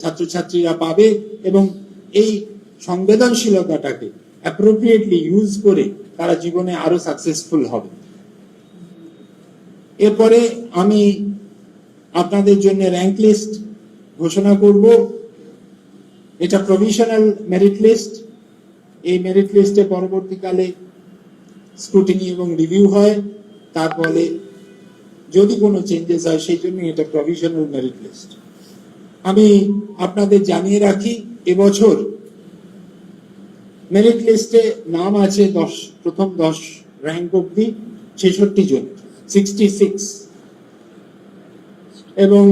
ছাত্রছাত্রীরা পাবে এবং এই সংবেদনশীলতাটাকে অ্যাপ্রোপ্রিয়েটলি ইউজ করে তারা জীবনে আরও সাকসেসফুল হবে। এরপরে আমি আপনাদের জন্য র্যাঙ্ক লিস্ট ঘোষণা করব। এটা প্রভিশনাল মেরিট লিস্ট এই মেরিট লিস্টে পরবর্তীকালে স্ক্রুটিনি এবং রিভিউ হয়। তারপরে যদি কোনো চেঞ্জেস হয়, সেই জন্য এটা প্রভিশনাল মেরিট লিস্ট আমি আপনাদের জানিয়ে রাখি, এবছর মেরিট লিস্টে নাম আছে দশ, প্রথম দশ র্যাঙ্ক অব্দি ছেষট্টি জন সিক্সটি সিক্স এবং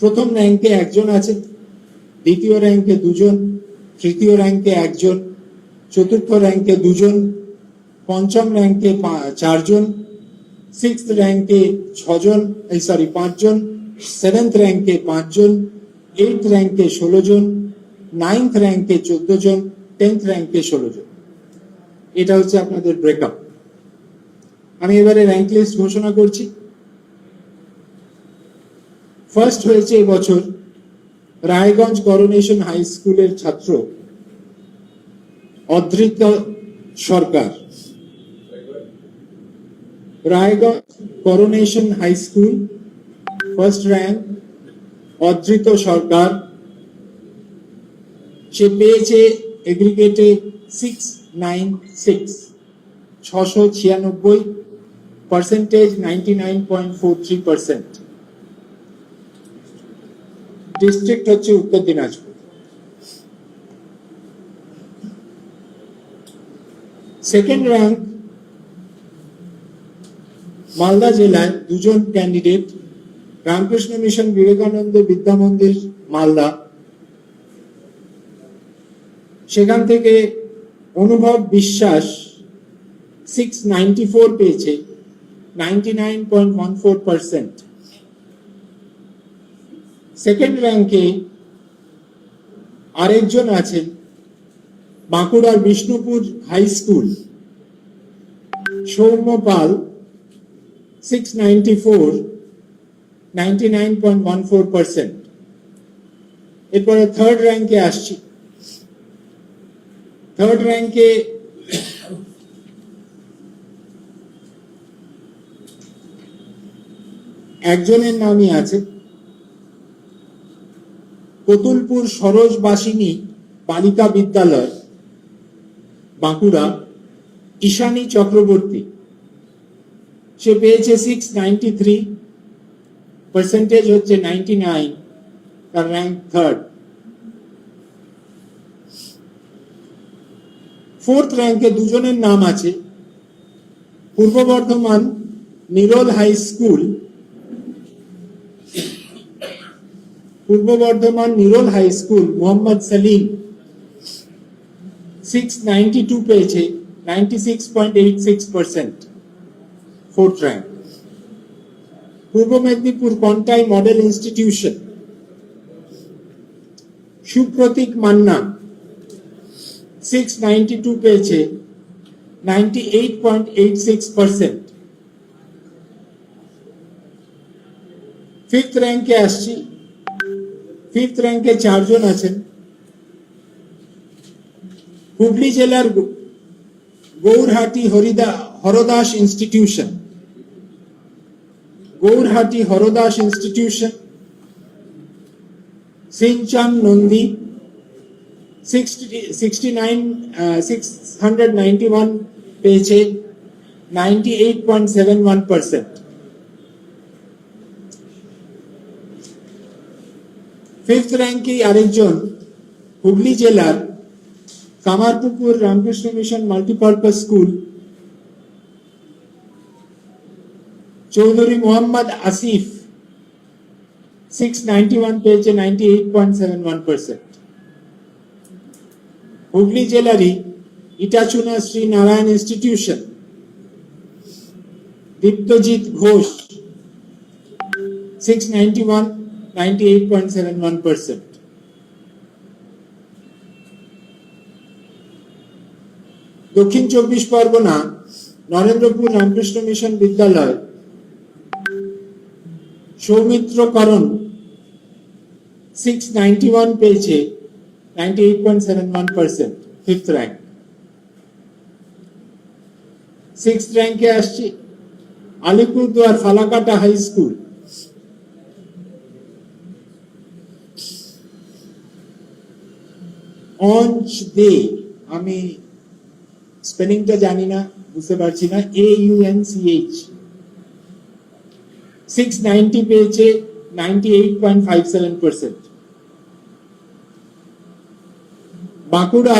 প্রথম র্যাঙ্কে একজন আছে দ্বিতীয় র্যাঙ্কে দুজন, তৃতীয় র্যাঙ্কে একজন, চতুর্থ র্যাঙ্কে দুজন, পঞ্চম র্যাঙ্কে চারজন সিক্স র্যাঙ্কে ছজন, এই সরি পাঁচজন সেভেন্থ র্যাঙ্কে পাঁচজন এইট র্যাঙ্কে ষোলো জন নাইন্থ র্যাঙ্কে চোদ্দ জন টেন্থ র্যাঙ্কে ষোলো জন এটা হচ্ছে আপনাদের ব্রেকআপ আমি এবারে র্যাঙ্ক লিস্ট ঘোষণা করছি। ফার্স্ট হয়েছে এবছর রায়গঞ্জ করোনেশন হাই স্কুলের ছাত্র Adhrito Sarkar. Raiganj coronation high school first rank Adhrito Sarkar. সে পেয়েছে এগ্রিগেটে সিক্স নাইন সিক্স ছশো ছিয়ানব্বই percentage ninety nine point four three percent district হচ্ছে উত্তর দিনাজপুর। সেকেন্ড র্যাঙ্ক মালদা জেলায় দুজন ক্যান্ডিডেট রামকৃষ্ণ মিশন বিবেকানন্দ বিদ্যা মন্দির, মালদা। সেখান থেকে অনুভব বিশ্বাস সিক্স পেয়েছে ninety nine one four second র্যাঙ্কে আরেকজন আছেন, বাঁকুড়ার Bishnupur high school Soumya Pal six ninety four ninety nine point one four percent এরপরে থার্ড র্যাঙ্কে আসছি। থার্ড র্যাঙ্কে একজনের নামই আছে। কতুলপুর সরোজবাসিনী বালিকা বিদ্যালয়, বাঁকুড়া, ঈশানী চক্রবর্তী। সে পেয়েছে সিক্স নাইনটি থ্রি পার্সেন্টেজ হচ্ছে নাইনটি নাইন তার র্যাঙ্ক থার্ড ফোর্থ র্যাঙ্কে দুজনের নাম আছে। পূর্ব Bardhaman Nirol high school, Purba Bardhaman Nirol high school, Mohammad Salim. Six ninety two পেয়েছে ninety six point eight six percent fourth rank Purba Medinipur Contai model institution. Supratik Manna six ninety two পেয়েছে ninety eight point eight six percent fifth র্যাঙ্কে আসছি fifth র্যাঙ্কে চারজন আছেন। হুগলি জেলার Gourhati Harida, Hardas institution. Gourhati Hardas institution Sinchan Nandi sixty nine six hundred ninety one পেয়েছে ninety eight point seven one percent fifth র্যাঙ্কে আরেকজন হুগলি জেলার Kamarpukur Ramakrishna mission multipurpose school Chowdhury Mohammad Asif six ninety one পেয়েছে ninety eight point seven one percent Hooghly জেলারই Itachuna Shri Narayan institution Diptajit Ghosh six ninety one ninety eight point seven one percent Dakshin চব্বিশ Pargana Narendrapur Ramakrishna mission বিদ্যালয় Soumitra Karan six ninety one পেয়েছে ninety eight point seven one percent fifth rank six র্যাঙ্কে আসছি Alipurduar Falakata high school অঞ্চ দে, আমি স্পেলিংটা জানি না, বুঝতে পারছি না A U N C H six ninety পেয়েছে ninety eight point five seven percent Bankura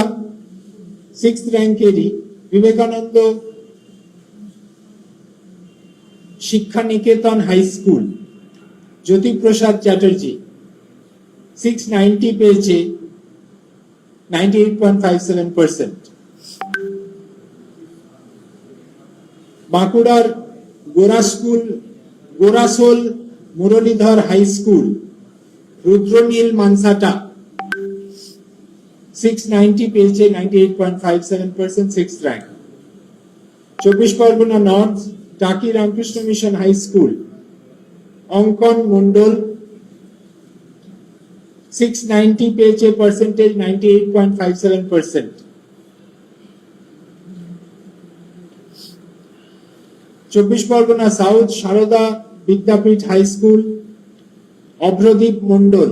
six র্যাঙ্কেরই Vivekananda Shiksha Niketan high school Jyotiprasad Chatterjee six ninety পেয়েছে eight point five seven percent বাঁকুড়ার Gora school Gorasol Muralidhar high school, Rudranil Mansata. Six ninety পেয়েছে ninety eight চব্বিশ Pargana north Taki Ramakrishna mission high school Ankan Mondal six ninety পেয়েছে percentage ninety eight point five seven percent চব্বিশ Pargana south Sarada Vidyapith high school Abhradip Mondal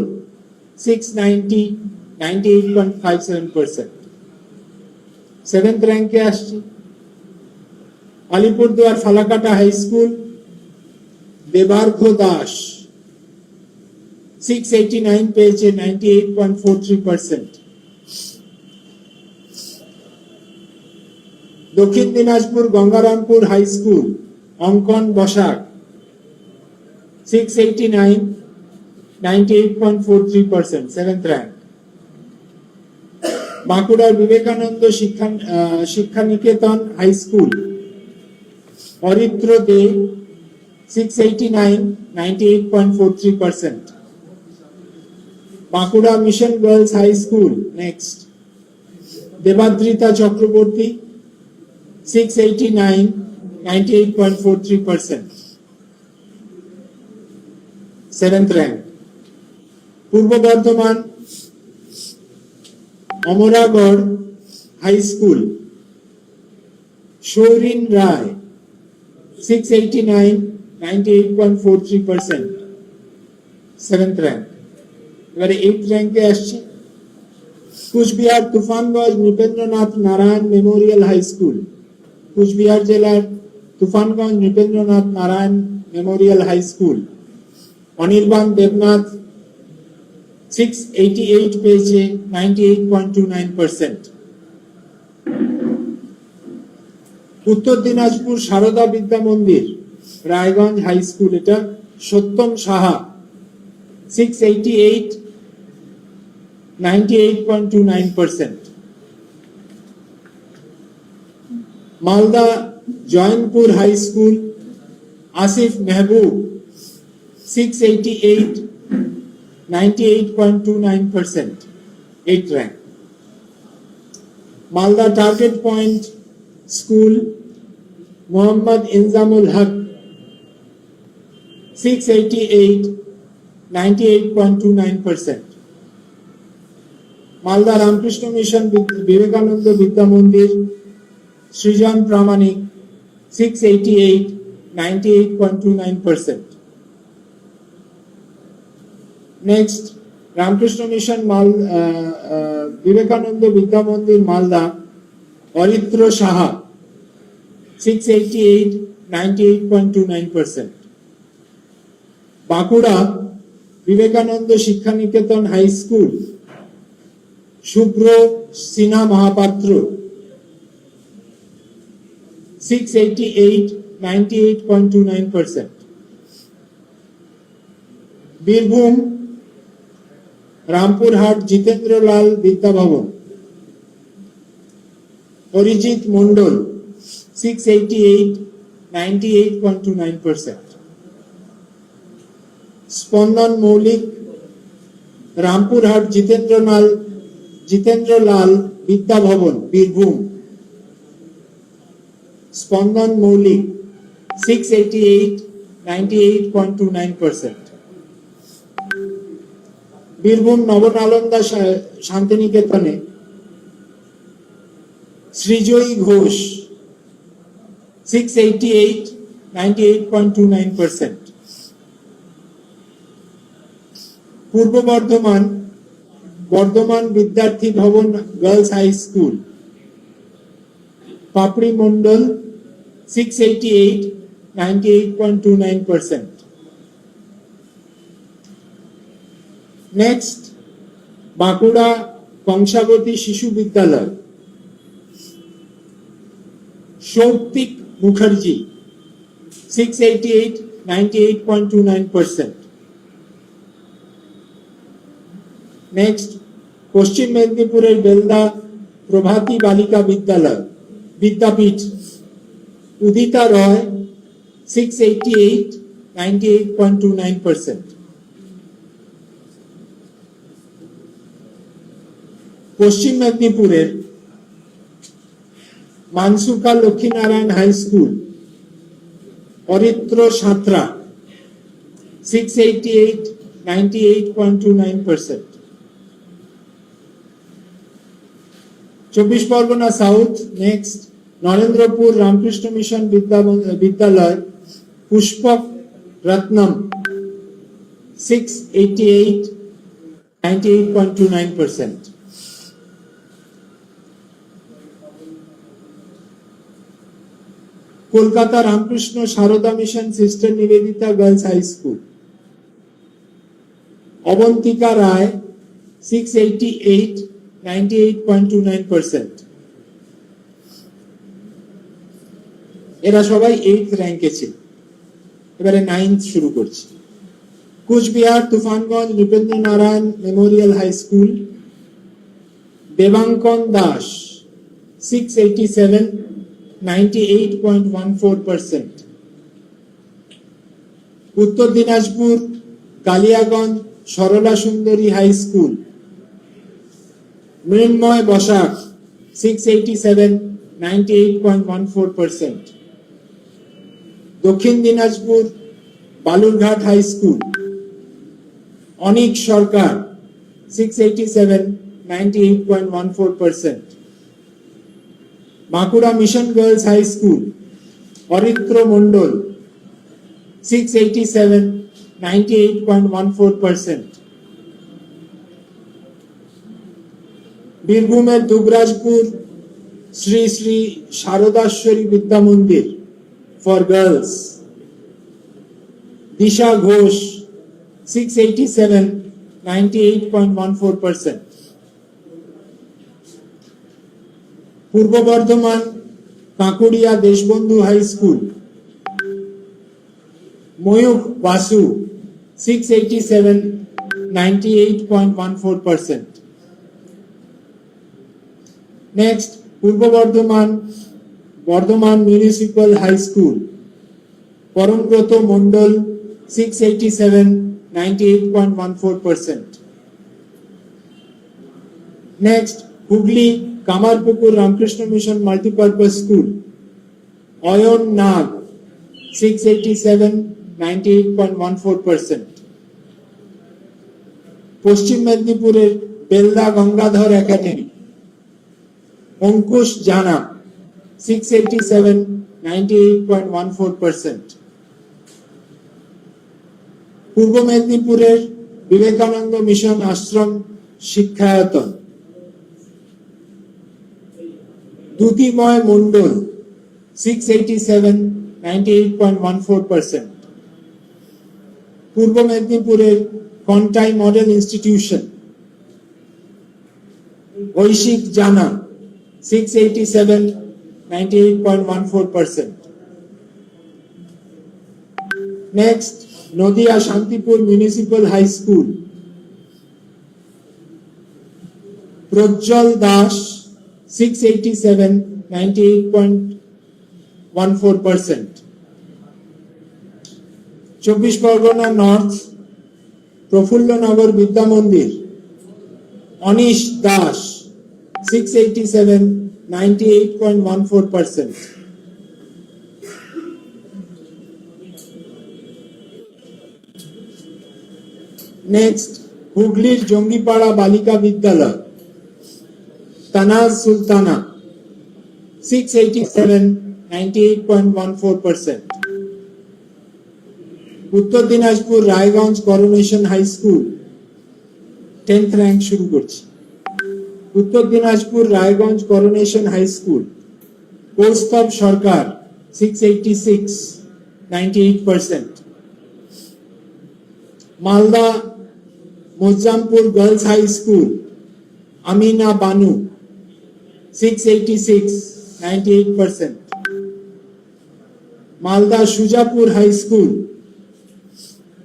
six ninety seventh rank আসছে। Alipurduar Falakata high school, Debargha Das six eighty nine পেয়েছে Dakshin Dinajpur Gangarampur high school, Ankan Basak six eighty nine ninety eight point four three percent seventh rank বাঁকুড়ার Vivekananda Shiksha Shiksha Niketan high school Aritra De six eighty nine ninety eight point four three percent Bankura mission girls high school next Debadrita Chakraborty six eighty nine ninety eight point four three percent seventh rank Purba Bardhaman, Amragarh high school Sourin Roy six eighty nine ninety eight point four three percent seventh rank এবারে eight র্যাঙ্কে আসছে। Coochbehar Tufanganj Nripendranath Narayan memorial high school Coochbehar জেলার Tufanganj Nripendranath Narayan memorial high school Anirban Debnath six eighty eight পেয়েছে ninety eight point two nine Uttar Dinajpur Sarada Vidya Mandir, Raiganj high school, এটা Satyam Saha six eighty eight ninety eight point two nine percent Malda Joynpur high school, Asif Mehboob six eighty eight ninety eight point two nine percent eight rank Malda target point school Mohammad Inzamul Haque six eighty eight ninety eight point two nine percent Malda Ramakrishna mission Vivekananda Vidya Mandir Srijan Pramanik six eighty eight ninety eight point two nine percent next Ramakrishna mission মাল Vivekananda Vidya Mandir Malda Aritra Saha six eighty eight ninety Bankura Vivekananda Shiksha Niketan high school Shubhra Sinha Mahapatra six eighty eight ninety eight point Birbhum Rampurhat Jitendralal Vidyabhavan. Arijit Mondal six eighty eight ninety eight point two nine percent Spandan Moulik, Rampurhat Jitendralal Jitendralal Vidyabhavan, Birbhum. Spandan Moulik six eighty eight ninety eight point two nine percent Birbhum Nabanalanda শান্তিনিকেতনে Srijoyee Ghosh six eighty eight ninety eight point two nine percent Purba Bardhaman Bardhaman Vidyarthi Bhavan girls high school. Papri Mondal six eighty eight ninety eight point two nine percent next Bankura Kangsabati Shishu Vidyalaya Souptik Mukherjee six eighty eight ninety eight point two nine percent next Paschim মেদিনীপুরের Belda Prabhati Balika Vidyalaya Vidyapith Udita Roy six eighty eight ninety eight point two nine percent Paschim মেদিনীপুরের Mansuka Lakshminarayan high school, Aritra Santra six eighty eight ninety eight point two nine percent চব্বিশ Pargana south next Narendrapur Ramakrishna mission Vidya Vidyalaya, Pushpak Ratnam six eighty eight ninety eight point two nine percent Kolkata Ramakrishna Sarada mission sister Nivedita girls high school. Abantika Roy six eighty eight ninety eight point two nine percent এরা সবাই eight র্যাঙ্কে ছিল। এবারে ninth শুরু করছি। Coochbehar, Tufanganj Nripendra Narayan memorial high school. Debankan Das six eighty seven ninety eight point one four percent Uttar Dinajpur, Kaliaganj, Sarala Sundari high school. Mrinmoy Basak six eighty seven eight point one four percent Dakshin Dinajpur, Balurghat high school. Anik Sarkar six eighty seven ninety eight point one four percent Bankura mission girls high school, Aritra Mondal six eighty seven ninety eight point one four percent বীরভূমের Dubrajpur, Shri Shri Saradeswari Vidya Mandir for girls Disha Ghosh six eighty seven ninety eight point one four percent Purba Bardhaman কাঁকুড়িয়া Deshbandhu high school, Mayukh Basu six eighty seven ninety eight point one four percent next Purba Bardhaman Bardhaman municipal high school Parambrata Mondal six eighty seven ninety eight point one four percent next Hooghly Kamarpukur Ramakrishna mission multipurpose school, Ayan Nag six eighty seven eight point one four percent Paschim মেদিনীপুরের Belda Gangadhar academy, Ankush Jana six eighty seven eight point one four percent Purba মেদিনীপুরের Vivekananda mission ashram Shikshayatan. Dyutimoy Mondal six eighty seven ninety eight point one four percent পূর্ব মেদিনীপুরের Contai model institution Aishik Jana six eighty seven ninety eight point one four percent next Nadia Shantipur municipal high school Prajjwal Das six eighty seven ninety eight point one four percent Chabbish Pargana north, Prafullanagar Vidya Mandir, Anish Das six eighty seven ninety eight point one four percent next হুগলির Jangipara Balika Vidyalaya. Point one four percent Uttar Dinajpur Raiganj coronation high school tenth rank শুরু করছি। Uttar Dinajpur Raiganj coronation high school Kaustav Sarkar six eighty six ninety eight percent Malda Mozampur girls high school Amina Banu six eighty six ninety eight percent Malda Sujapur high school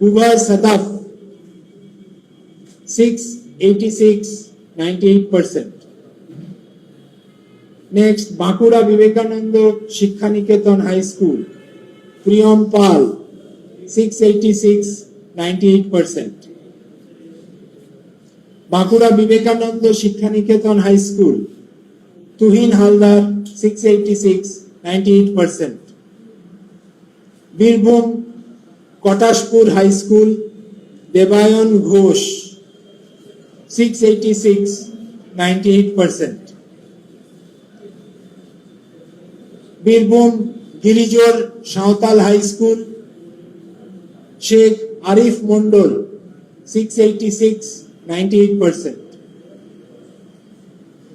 Kuba Sadaf six eighty six ninety eight percent next Bankura Vivekananda Shiksha Niketan high school Priyam Pal six eighty six ninety eight percent Bankura Vivekananda Shiksha Niketan high school Tuhin Halder six eighty six ninety eight percent Birbhum, Katashpur high school, Debayan Ghosh six eighty six ninety eight percent Birbhum, Girijor Santal high school, Sheikh Arif Mondal six eighty six ninety eight percent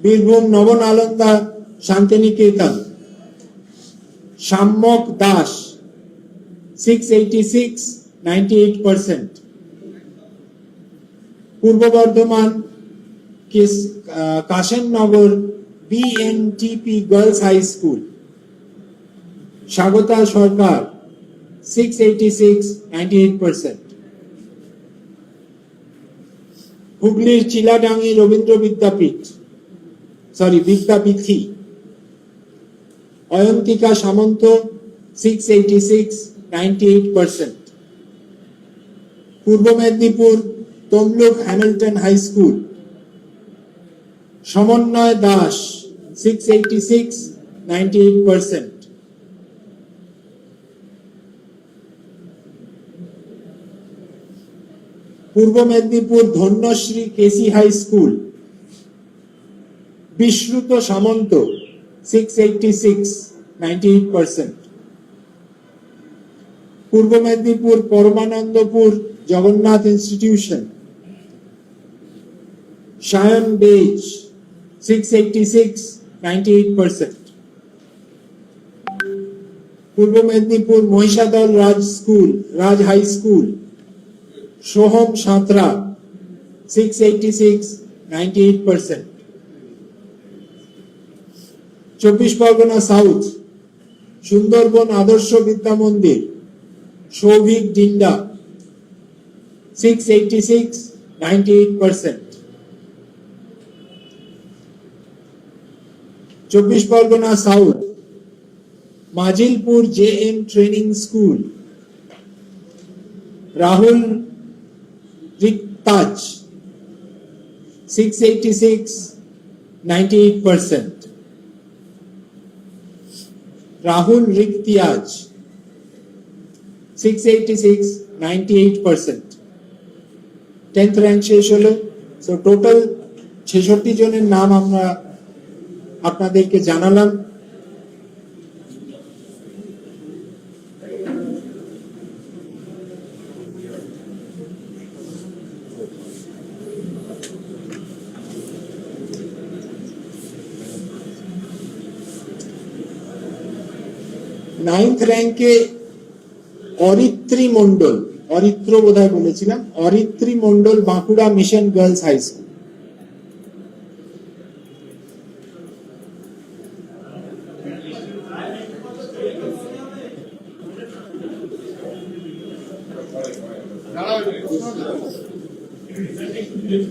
Birbhum Nabanalanda Santiniketan. Samyak Das six eighty six ninety eight percent Purba Bardhaman Kashemnagar BNTP girls high school Swagata Sarkar six eighty six ninety eight percent হুগলির Chiladangi Rabindra Vidyapith. Sorry Vidyapith Ayantika Samanta six eighty six ninety eight percent Purba Medinipur Tamluk Hamilton high school Samanwoy Das six eighty six ninety eight percent Purba Medinipur Dhanyashree KC high school Bishruta Samanta six eighty six ninety eight percent Purba Medinipur Paramanandapur Jagannath institution Sayan Bej six eighty six ninety eight percent Purba Medinipur Mahishadal Raj school, Raj high school. Soham Santra six eighty six ninety eight percent চব্বিশ Pargana south, Sundarban Adarsha Vidya Mandir, Souvik Dinda six eighty six ninety eight percent Chabbish Pargana south, Majilpur J M training school, Rahul Riktaj six eighty six ninety eight percent Rahul Riktiaz six eighty six ninety eight percent tenth rank শেষ হলো। So total ছেষট্টি জনের নাম আমরা আপনাদেরকে জানালাম। Ninth র্যাঙ্কে অরিত্রী মন্ডল অরিত্র বোধহয় বলেছিলাম, Aritri Mondal Bankura mission girls high school. ঠিক